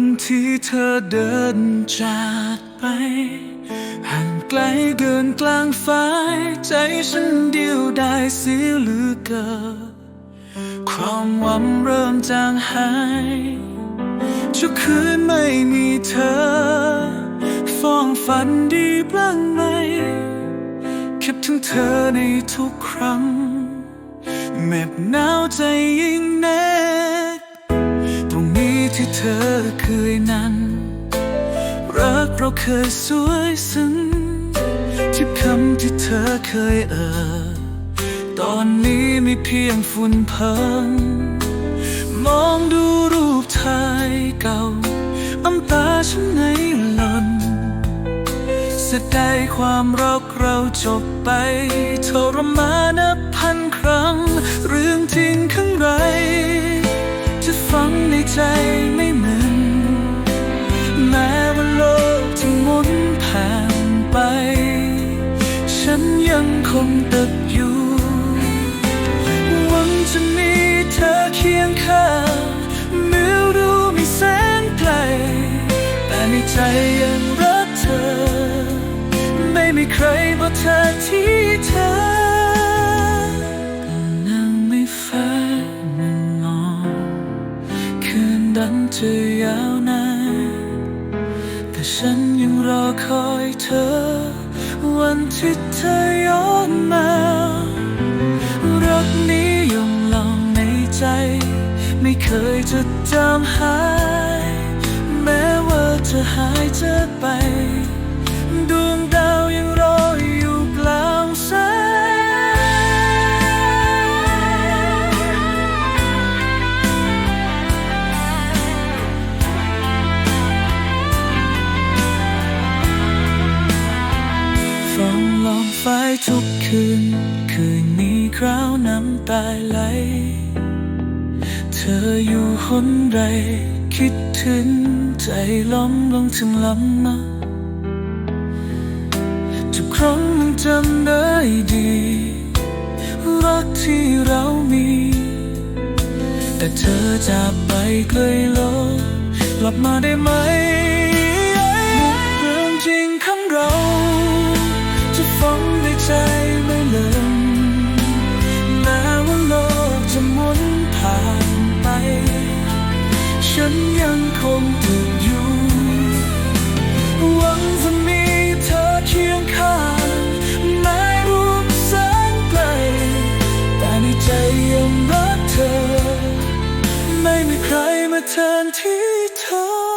วันที่เธอเดินจากไป ห่างไกลเกินกลางฟ้าใจฉันเดียวดายเสียหลือเกินความหวังเริ่มจางหายทุกคืนไม่มีเธอฟ้องฝันดีบ้างไหมคิดถึงเธอในทุกครั้งแมบหนาวใจยิ่งแน่ตรงนี้ที่ เธอเคยนั้น รักเราเคยสวยซึ้งที่คำที่เธอเคยเอ่ยตอนนี้มีเพียงฝุ่นเพิงมองดูรูปถ่ายเก่าน้ำตาฉันในหล่นเสียดายความรักเราจบไปทรมานนับพันครั้ง คงตึกอยู่ หวังจะมีเธอเคียงข้างเมื่อรู้มีแสนไกล แต่ในใจยังรักเธอ ไม่มีใครบนแทนที่เธอนั่งไม่ฟ้านั่งนอนคืนดันจะยาวนานแต่ฉันยังรอคอยเธอ วันที่เธอย้อนมารักนี้ยังลองในใจ ไม่เคยจะจางหาย แม้ว่าจะหายเจอไป คืน คืนนี้คราวน้ำตาไหล เธออยู่หนใด คิดถึงใจล้มลงถึงลำนะทุกครั้งยังจำได้ดี รักที่เรามี แต่เธอจากไปไกลโลกกลับมาได้ไหม ฉันยังคงตื่นอยู่ หวังจะมีเธอเคียงข้างแม้รู้แสนไกล แต่ในใจยังรักเธอ ไม่มีใครมาแทนที่เธอ